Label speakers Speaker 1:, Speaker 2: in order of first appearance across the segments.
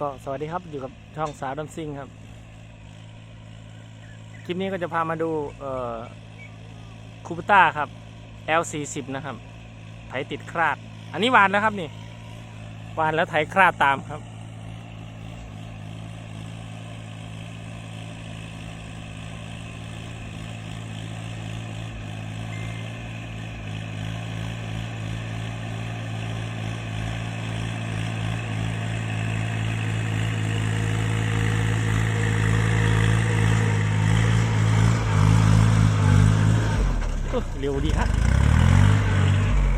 Speaker 1: ก็สวัสดีครับอยู่กับช่องสาวดัมซิงครับ คลิปนี้ก็จะพามาดูเอ่อคูปต้าครับ L40 นะครับ ไถติดคราด อันนี้วานแล้วครับนี่ วานแล้วไถคราดตามครับ เร็วดีครับ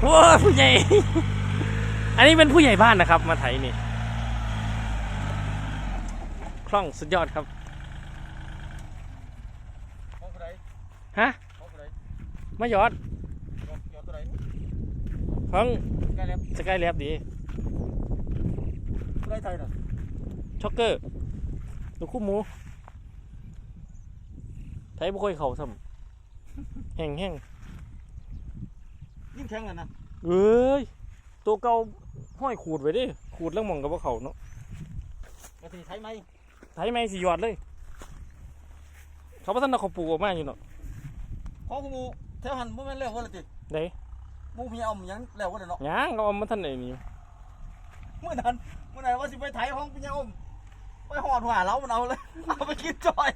Speaker 1: ว้าผู้ใหญ่ อันนี้เป็นผู้ใหญ่บ้านนะครับ มาไถนี่ คล่องสุดยอดครับ
Speaker 2: ห้องตัวไหน
Speaker 1: ฮะ
Speaker 2: ห้องตัวไหน
Speaker 1: มายอด
Speaker 2: ยอดยอดตัวไหน
Speaker 1: ของ
Speaker 2: ใกล้แล้ว
Speaker 1: สกายแลบดี
Speaker 2: ตัวไหนไทยน่ะ
Speaker 1: ช็อกเกอร์ลูกคู่หมูไถบุค่อยเข่าซ้ำแห้งแห้ง
Speaker 2: ยิ่งแข็งเลยนะ
Speaker 1: เอ้ยตัวเก่าห้อยขูดไว้ดิขูดแล้วหมองกับว่าเขาเนาะ
Speaker 2: กระสีไทยไหม
Speaker 1: ไถไม่สิหยอดเลย เขาพัฒนาเขาปลูกออกมาอยู่เนาะ
Speaker 2: ของกูมูแถวหันบ่แม่นแล้วว่าละติ
Speaker 1: ไหน
Speaker 2: หมูพี่เอาหยังแล้วว่าเนาะ
Speaker 1: ย่างเขาเอามาท่านไหนนี่
Speaker 2: เมื่อนั้นเมื่อนั้นว่าสิไปไทยห้องพี่เอาไปหอดหัวเรามันเอาเลยเอาไปกินจอย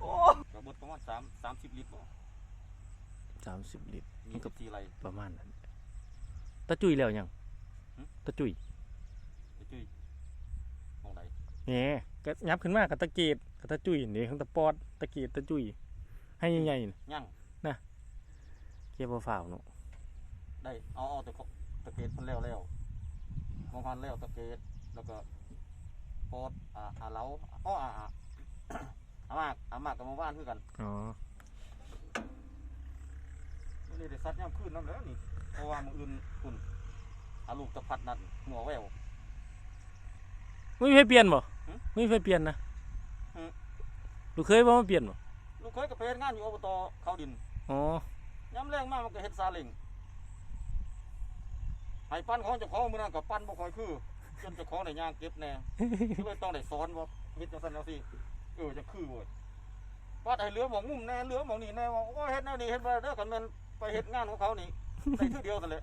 Speaker 2: โอ้กระบดประมาณ3 30ลิตรบ่
Speaker 1: สามสิบลิตร
Speaker 2: มีกับทีไร
Speaker 1: ประมาณนั้นตะจุยแล้วยัง
Speaker 2: หึ
Speaker 1: ตะจุย
Speaker 2: ไปจุ้ยมองไหน
Speaker 1: แหน่ก็ยับขึ้นมากับตะเกียบกับตะจุยนี่ข้างตะปอดตะเกียบตะจุยให้ใหญ่ๆน่ะ
Speaker 2: ยัง
Speaker 1: เกียบฝ่าวๆเนาะ
Speaker 2: ได้เอาเอาแต่ตะเกียบมันแล้วแล้วมองพันแล้วตะเกียบแล้วก็ปอดอ่าอ่าเล้าอ้ออ่าอ่าอามากอามากกับหมาบ้านคือกัน
Speaker 1: อ๋อ
Speaker 2: ไม่ได้ได้ซัดย่ำขึ้นน้ำแล้วนี่เพราะว่ามืออื่นคุณอาลูกตะพัดนัดหัวแวว
Speaker 1: ไม่มีไฟเปลี่ยนบ่
Speaker 2: หึ
Speaker 1: ไม่มีไฟเปลี่ยนนะ
Speaker 2: หึ
Speaker 1: ลูกเคยว่ามันเปลี่ยนบ่
Speaker 2: ลูกเคยกับไปเฮ็ดงานอยู่อบตเขาดิน
Speaker 1: อ๋อ
Speaker 2: ย้ำแรงมากมันก็เฮ็ดซาเล้งให้ปั้นของเจ้าของมือนั้นกับปั้นบ่ค่อยคือ จนเจ้าของได้ย่างเก็บแน่ก็เลยต้องได้สอนว่าเฮ็ดจังซั่นจังซี่เออจะคือเว้ยว่าให้เหลือหมองมุมแน่เหลือหมองนี่แน่ว่าโอ้ยเฮ็ดแนวนี้เฮ็ดบ่ได้เด้อกันแม่น ไปเฮ็ดงานของเขานี่ได้คือเดียวกันเลย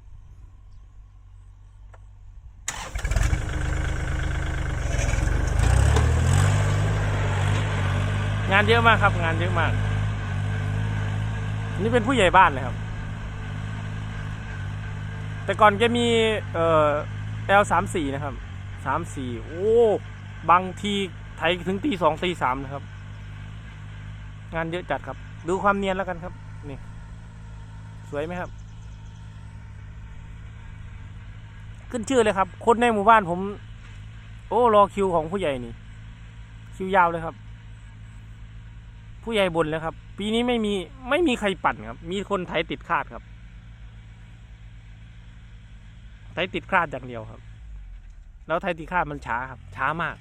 Speaker 1: งานเยอะมากครับ งานเยอะมาก นี่เป็นผู้ใหญ่บ้านเลยครับ แต่ก่อนแกมีเอ่อ L สามสี่นะครับสามสี่โอ้บางทีไถถึงตีสองตีสามนะครับ งานเยอะจัดครับ ดูความเนียนแล้วกันครับนี่ส วยไหมครับ ขึ้นชื่อเลยครับ คนในหมู่บ้านผม โอ้รอคิวของผู้ใหญ่นี่ คิวยาวเลยครับ ผู้ใหญ่บนแล้วครับ ปีนี้ไม่มีไม่มีใครปั่นครับ มีคนไถติดคาดครับไถติดคาดอย่างเดียวครับ แล้วไถติดคาดมันช้าครับ ช้ามาก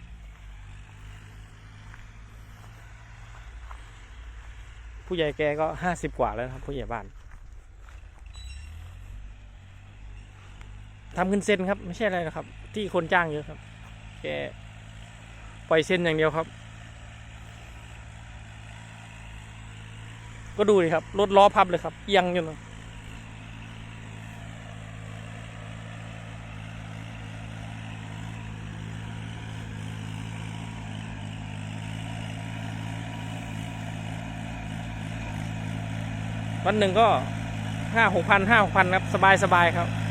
Speaker 1: ผู้ใหญ่แกก็ห้าสิบกว่าแล้วครับผู้ใหญ่บ้าน ทำขึ้นเส้นครับ ไม่ใช่อะไรนะครับ ที่คนจ้างเยอะครับแกปล่อยเส้นอย่างเดียวครับ ก็ดูดิครับรถล้อพับเลยครับเอียงอยู่นะวันหนึ่งก็ห้าหกพันห้าหกพันครับ สบายสบายครับ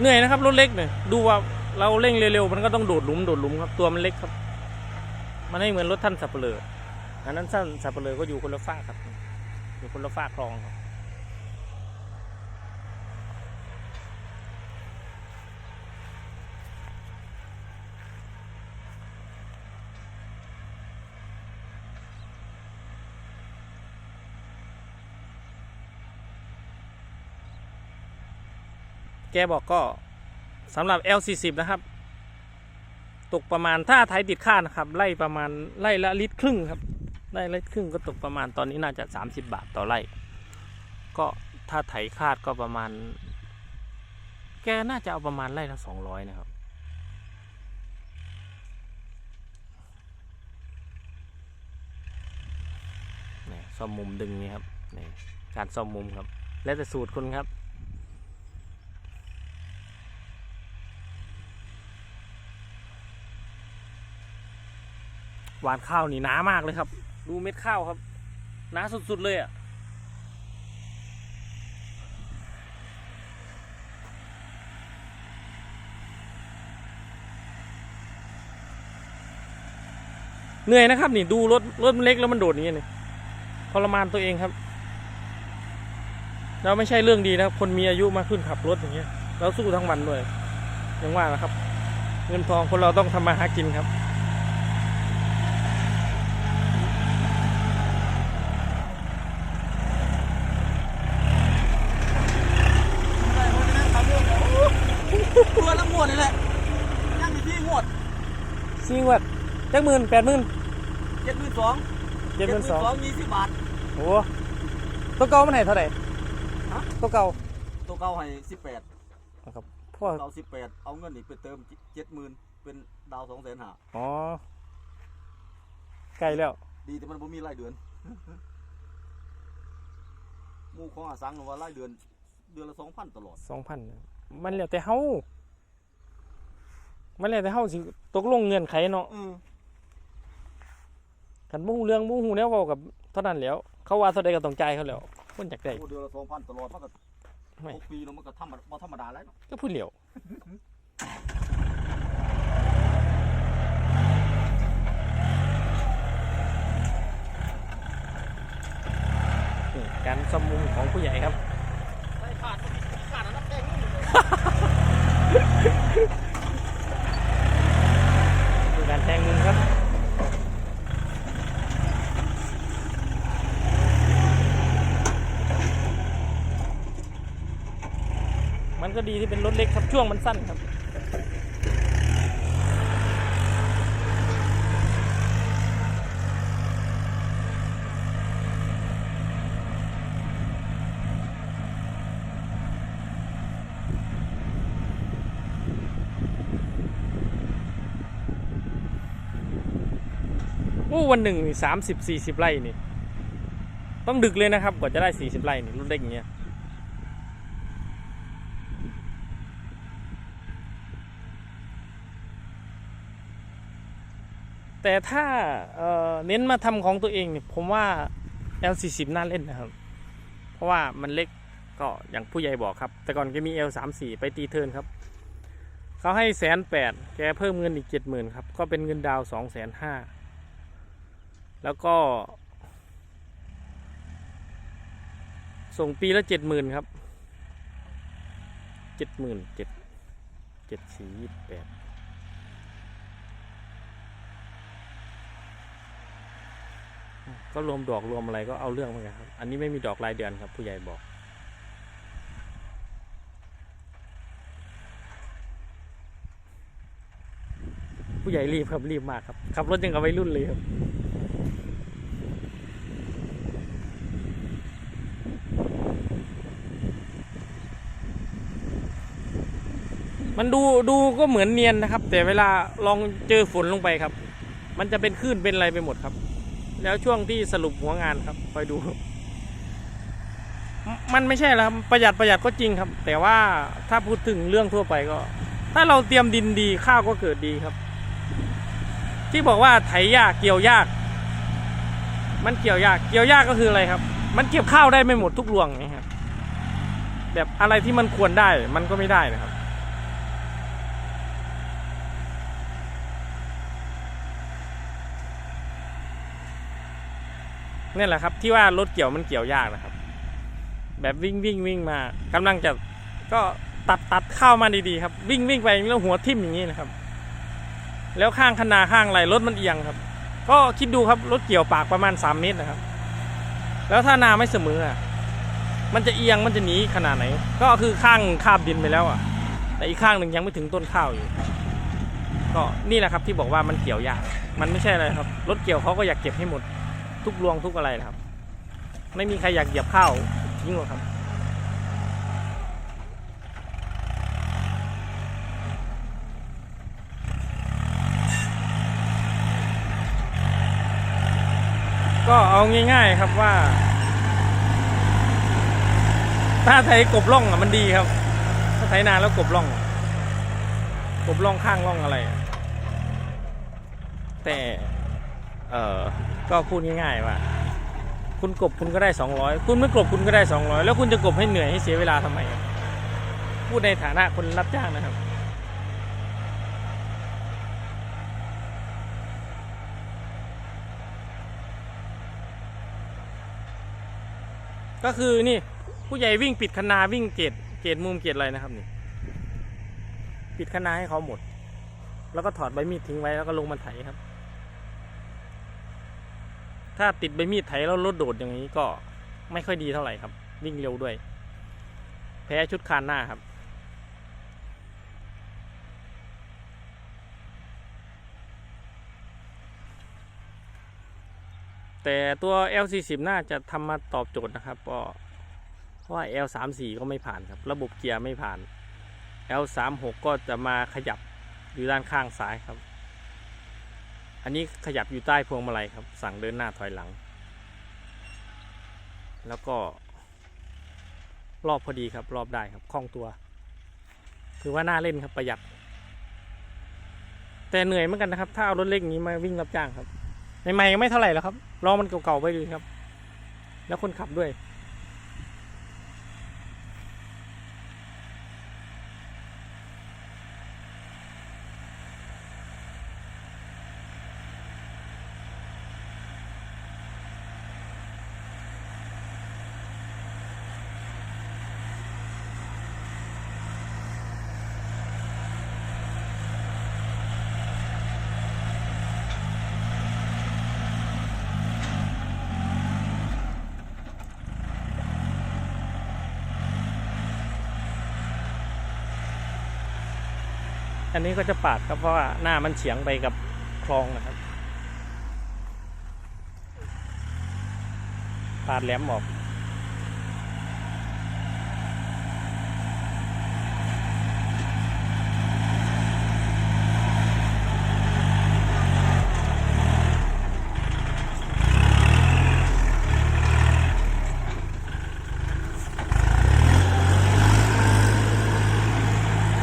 Speaker 1: เหนื่อยนะครับรถเล็กเนี่ยดูว่าเราเร่งเร็วๆมันก็ต้องโดดหลุมโดดหลุมครับตัวมันเล็กครับ มันไม่เหมือนรถท่านสับเปลืออันนั้นท่านสับเปลือก็อยู่คนละฝ้ากครับ อยู่คนละฝ้ากคลองครับ แกบอกก็สำหรับ L40 นะครับ ตกประมาณถ้าไทยติดค่านะครับ ไล่ประมาณไล่ละลิตรครึ่งครับไล่ละลิตรครึ่งก็ตกประมาณตอนนี้น่าจะ 30 บาทต่อไร่ ก็ถ้าไถคาดก็ประมาณ แกน่าจะเอาประมาณไร่ละ200 นะครับนี่ซ่อมมุมดึงนี่ครับนี่การซ่อมมุมครับ แล้วแต่สูตรคุณครับ หวานข้าวนี่หนามากเลยครับ ดูเม็ดข้าวครับหนาสุดๆเลยอะ่ะเหนื่อยนะครับ นี่ดูรถรถมันเล็กแล้วมันโดดอย่างเงี้ยนี่ทรมานตัวเองครับเราไม่ใช่เรื่องดีนะครับคนมีอายุมากขึ้นขับรถอย่างเงี้ยเราสู้ทั้งวันด้วยยังว่านะครับ เงินทองคนเราต้องทำมาหากินครับ
Speaker 2: ตัวละงวดนี่แหละย่างอยู่ที่งวด
Speaker 1: ซีงวัด จักหมื่นแปดหมื่น
Speaker 2: เจ็ดหมื่นสอง
Speaker 1: เจ็ดหมื่นสอง
Speaker 2: ยี่สิบบาท
Speaker 1: โอ้ตัวเก่ามันไหนเท่าไหร่
Speaker 2: ฮะ
Speaker 1: ตัวเก่า
Speaker 2: ตัวเก่าให้สิบแปด
Speaker 1: นะครับพ่อ
Speaker 2: เราสิบแปดเอาเงินนี่ไปเติมเจ็ดหมื่นเป็นดาวสองแสนห้า
Speaker 1: อ๋อใกล้แล้ว
Speaker 2: ดีแต่มันบ่มีรายเดือนหมู่ของอาสังน่ะว่ารายเดือน เดือนละสองพันตลอด
Speaker 1: สองพันมันแล้วแต่เฮามันแล้วแต่เฮาสิตกลงเงื่อนไขเนาะ
Speaker 2: อืม
Speaker 1: กันบ่ฮู้เรื่องบ่ฮู้แนวเว้ากับเท่านั้นแหล้ว เขาว่าเท่าใดก็ต้องจ่ายเขาแหล้วคนอยากได้
Speaker 2: โอ้เดือนละสองพันตลอดมันก็
Speaker 1: ไม่
Speaker 2: หกปีแล้วมันก็ธรรมดาบ่ธรรมดาแล้วเนาะ
Speaker 1: ก็พูดเหลียวนี่การสมมุมของผู้ใหญ่ครับ
Speaker 2: ใส่ขาดมันมีขาดอันนั้นแดงนี่
Speaker 1: คือการแทงมุมครับ ก็ดีที่เป็นรถเล็กครับช่วงมันสั้นครับโอ้วันหนึ่งสามสิบสี่สิบไร่นี่ ต้องดึกเลยนะครับ กว่าจะได้สี่สิบไร่นี่รถเล็กอย่างเงี้ย แต่ถ้าเเน้นมาทำของตัวเองเนี่ยผมว่า L40 น่าเล่นนะครับ เพราะว่ามันเล็กก็อย่างผู้ใหญ่บอกครับ แต่ก่อนแกมี L34 ไปตีเทิร์นครับ เขาให้แสนแปดแกเพิ่มเงินอีกเจ็ดหมื่นครับ ก็เป็นเงินดาวสองแสนห้าแล้วก็ ส่งปีละเจ็ดหมื่นครับเจ็ดหมื่นเจ็ดเจ็ดสี่ยี่แปด ก็รวมดอกรวมอะไรก็เอาเรื่องเหมือนกันครับ อันนี้ไม่มีดอกรายเดือนครับ ผู้ใหญ่บอก ผู้ใหญ่รีบครับรีบมากครับขับรถยังกับวัยรุ่นเลยครับมันดูดูก็เหมือนเนียนนะครับ แต่เวลาลองเจอฝนลงไปครับ มันจะเป็นคลื่นเป็นอะไรไปหมดครับ แล้วช่วงที่สรุปหัวงานครับคอยดู มันไม่ใช่แล้วครับประหยัดประหยัดก็จริงครับ แต่ว่าถ้าพูดถึงเรื่องทั่วไปก็ ถ้าเราเตรียมดินดีข้าวก็เกิดดีครับ ที่บอกว่าไถยากเกี่ยวยาก มันเกี่ยวยาก เกี่ยวยากก็คืออะไรครับ มันเก็บข้าวได้ไม่หมดทุกรวงนะครับแบบอะไรที่มันควรได้มันก็ไม่ได้นะครับ นี่แหละครับ ที่ว่ารถเกี่ยวมันเกี่ยวยากนะครับ แบบวิ่งวิ่งวิ่งมากำลังจะก็ตัดตัดเข้ามาดีๆครับ วิ่งวิ่งไปแล้วหัวทิ่มอย่างนี้นะครับ แล้วข้างคนาข้างอะไรรถมันเอียงครับ ก็คิดดูครับรถเกี่ยวปากประมาณ 3 เมตรนะครับ แล้วถ้านาไม่เสมออะมันจะเอียงมันจะหนีขนาดไหน ก็คือข้างคาบดินไปแล้วอะ แต่อีกข้างหนึ่งยังไม่ถึงต้นข้าวอยู่ ก็นี่แหละครับที่บอกว่ามันเกี่ยวยาก มันไม่ใช่อะไรครับ รถเกี่ยวเขาก็อยากเก็บให้หมด ทุกรวงทุกอะไรนะครับ ไม่มีใครอยากเหยียบข้าวทิ้งหรอกครับก็เอาง่าย ๆครับว่าถ้าไถกบล่องอะมันดีครับ ถ้าไถนานแล้วกบล่อง กบล่องข้างล่องอะไร แต่ เออ ก็พูดง่ายๆว่า คุณกบคุณก็ได้สองร้อยคุณไม่กบคุณก็ได้สองร้อยแล้วคุณจะกบให้เหนื่อยให้เสียเวลาทำไม พูดในฐานะคนรับจ้างนะครับ ก็คือนี่ผู้ใหญ่วิ่งปิดคนาวิ่งเกตเกตมุมเกตอะไรนะครับนี่ปิดคนาให้เขาหมด แล้วก็ถอดใบมีดทิ้งไว้แล้วก็ลงมาไถครับ ถ้าติดใบมีดไถแล้วรถโดดอย่างนี้ก็ไม่ค่อยดีเท่าไหร่ครับ วิ่งเร็วด้วย แพ้ชุดคานหน้าครับ แต่ตัว L40 น่าจะทำมาตอบโจทย์นะครับก็เพราะว่า L34 ก็ไม่ผ่านครับ ระบบเกียร์ไม่ผ่าน L36 ก็จะมาขยับอยู่ด้านข้างซ้ายครับ อันนี้ขยับอยู่ใต้พวงมาลัยครับ สั่งเดินหน้าถอยหลัง แล้วก็รอบพอดีครับ รอบได้ครับคล่องตัว คือว่าน่าเล่นครับประหยัด แต่เหนื่อยเหมือนกันนะครับ ถ้าเอารถเล็กนี้มาวิ่งรับจ้างครับใหม่ๆยังไม่เท่าไหร่แล้วครับรอมันเก่าๆไปเลยครับ แล้วคนขับด้วย อันนี้ก็จะปาดครับเพราะว่าหน้ามันเฉียงไปกับคลองนะครับ ปาดแหลมออก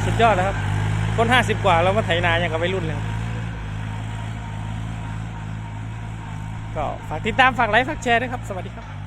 Speaker 1: สุดยอดแล้วครับ คนห้าสิบกว่าเรามาไถนาอย่างกับวัยรุ่นเลยก็ฝากติดตามฝากไลค์ฝากแชร์ด้วยครับ สวัสดีครับ